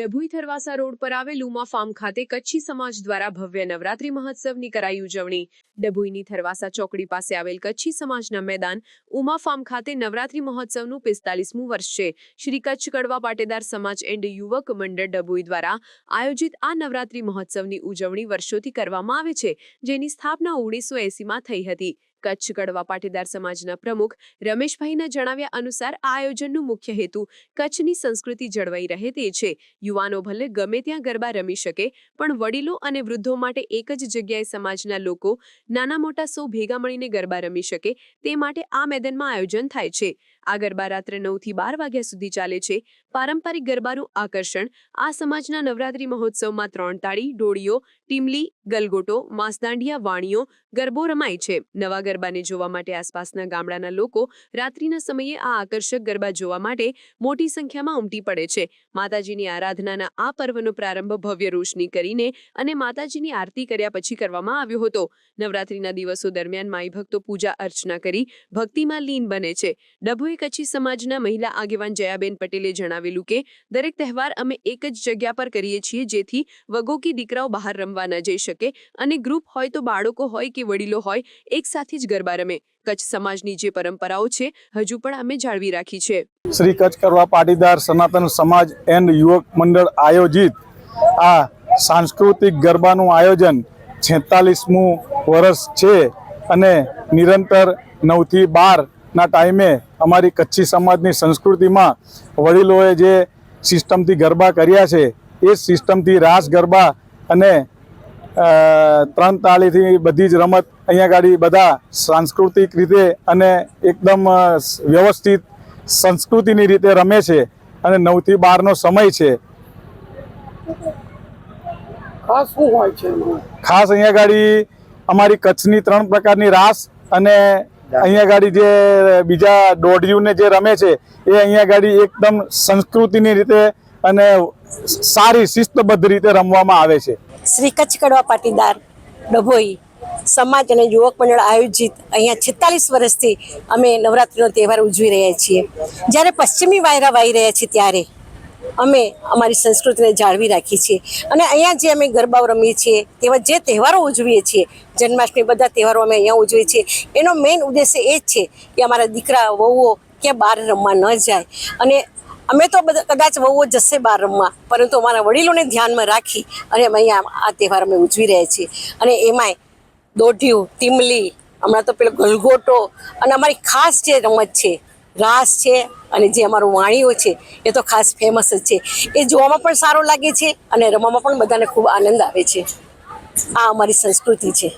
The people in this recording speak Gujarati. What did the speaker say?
ડભોઈ થરવાસા રોડ પર આવેલ ઉમા ફાર્મ ખાતે કચ્છી સમાજ દ્વારા ભવ્ય નવરાત્રી મહોત્સવની કરાઈ ઉજવણી. ડભુઈની થરવાસા ચોકડી પાસે આવેલ કચ્છી સમાજના મેદાન ઉમા ફાર્મ ખાતે નવરાત્રી મહોત્સવનું પિસ્તાલીસમું વર્ષ છે. શ્રી કચ્છ કડવા પાટેદાર સમાજ એન્ડ યુવક મંડળ ડભુઈ દ્વારા આયોજિત આ નવરાત્રી મહોત્સવની ઉજવણી વર્ષોથી કરવામાં આવે છે, જેની સ્થાપના ઓગણીસો એસીમાં થઈ હતી. કચ્છ કડવા પાટીદાર સમાજના પ્રમુખ રમેશભાઈના જણાવ્યા અનુસાર આ આયોજનનું મુખ્ય હેતુ કચ્છની સંસ્કૃતિ જળવાઈ રહે તે છે. યુવાનો ભલે ગમે ત્યાં ગરબા રમી શકે, પણ વડીલો અને વૃદ્ધો માટે એક જ જગ્યાએ સમાજના લોકો નાના મોટા સૌ ભેગા મળીને ગરબા રમી શકે, તે માટે આ મેદાનમાં આયોજન થાય છે. આ ગરબા રાત્રે નવથી બાર વાગ્યા સુધી ચાલે છે. પારંપરિક ગરબાનું આકર્ષણ આ સમાજના નવરાત્રી મહોત્સવમાં ત્રણ તાળી, ડોળીઓ, ટીમલી, ગલગોટો, માસદાંડિયા, વાણીઓ, ગરબો રમાય છે. નવા ગરબાને જોવા માટે આસપાસના ગામડાના લોકો રાત્રિના સમયે આ આકર્ષક ગરબા જોવા માટે મોટી સંખ્યામાં ઉમટી પડે છે. માતાજીની આરાધનાના આ પર્વનો પ્રારંભ ભવ્ય રોશની કરીને અને માતાજીની આરતી કર્યા પછી કરવામાં આવ્યો હતો. નવરાત્રીના દિવસો દરમિયાન માઈ ભક્તો પૂજા અર્ચના કરી ભક્તિમાં લીન બને છે. ડભોઈ કચ્છી સમાજના મહિલા આગેવાન જયાબેન પટેલે જણાવેલું કે, દરેક તહેવાર અમે એક જ જગ્યા પર કરીએ છીએ જેથી વગોકી દીકરાઓ બહાર રમવા ન જઈ શકે અને ગ્રુપ હોય તો બાળકો હોય કે વડીલો હોય એક સાથે જ ગરબા રમે. કચ્છ સમાજની જે પરંપરાઓ છે, હજુ પણ અમે જાળવી રાખી છે. શ્રી કચ્છ કરવા પાટીદાર સનાતન સમાજ એન્ડ યુવક મંડળ આયોજિત આ સાંસ્કૃતિક ગરબાનું આયોજન છેતાલીસમું વર્ષ છે અને નિરંતર નવથી બારના ટાઈમે અમારી કચ્છી સમાજની સંસ્કૃતિમાં વડીલોએ જે સિસ્ટમથી ગરબા કર્યા છે એ સિસ્ટમથી રાસ ગરબા અને ત્રણ તાળીથી બધી જ રમત અહીંયા ગાડી બધા સાંસ્કૃતિક રીતે અને એકદમ વ્યવસ્થિત સંસ્કૃતિની રીતે રમે છે અને નવથી બારનો સમય છે. ખાસ શું હોય છે ખાસ અહીંયા ગાડી અમારી કચ્છની ત્રણ પ્રકારની રાસ અને અહીંયા ગાડી જે બીજા દોઢિયુંને જે રમે છે એ અહીંયા ગાડી એકદમ સંસ્કૃતિની રીતે અને સારી શિસ્તબદ્ધ રીતે રમવામાં આવે છે. શ્રી કચ્છ કડવા પાટીદાર ડભોઈ સમાજ અને યુવક મંડળ આયોજિત અહીંયા છેતાલીસ વર્ષથી અમે નવરાત્રિનો તહેવાર ઉજવી રહ્યા છીએ. જ્યારે પશ્ચિમી વાયરા વાઈ રહ્યા છે ત્યારે અમે અમારી સંસ્કૃતિને જાળવી રાખીએ છીએ. અને અહીંયા જે અમે ગરબાઓ રમીએ છીએ, તેવા જે તહેવારો ઉજવીએ છીએ, જન્માષ્ટમી બધા તહેવારો અમે અહીંયા ઉજવીએ છીએ, એનો મેઇન ઉદ્દેશ્ય એ જ છે કે અમારા દીકરા, વહુઓ ક્યાં બહાર રમવા ન જાય. અને અમે તો બધા કદાચ વહુઓ જશે બહાર રમવા, પરંતુ અમારા વડીલોને ધ્યાનમાં રાખી અને અમે અહીંયા આ તહેવાર અમે ઉજવી રહ્યા છીએ. અને એમાંય દોઢિયું, ટીમલી, હમણાં તો પેલો ગલગોટો અને અમારી ખાસ જે રમત છે રાસ છે અને જે અમારું વાણીઓ છે, એ તો ખાસ ફેમસ જ છે. એ જોવામાં પણ સારો લાગે છે અને રમવામાં પણ બધાને ખૂબ આનંદ આવે છે. આ અમારી સંસ્કૃતિ છે.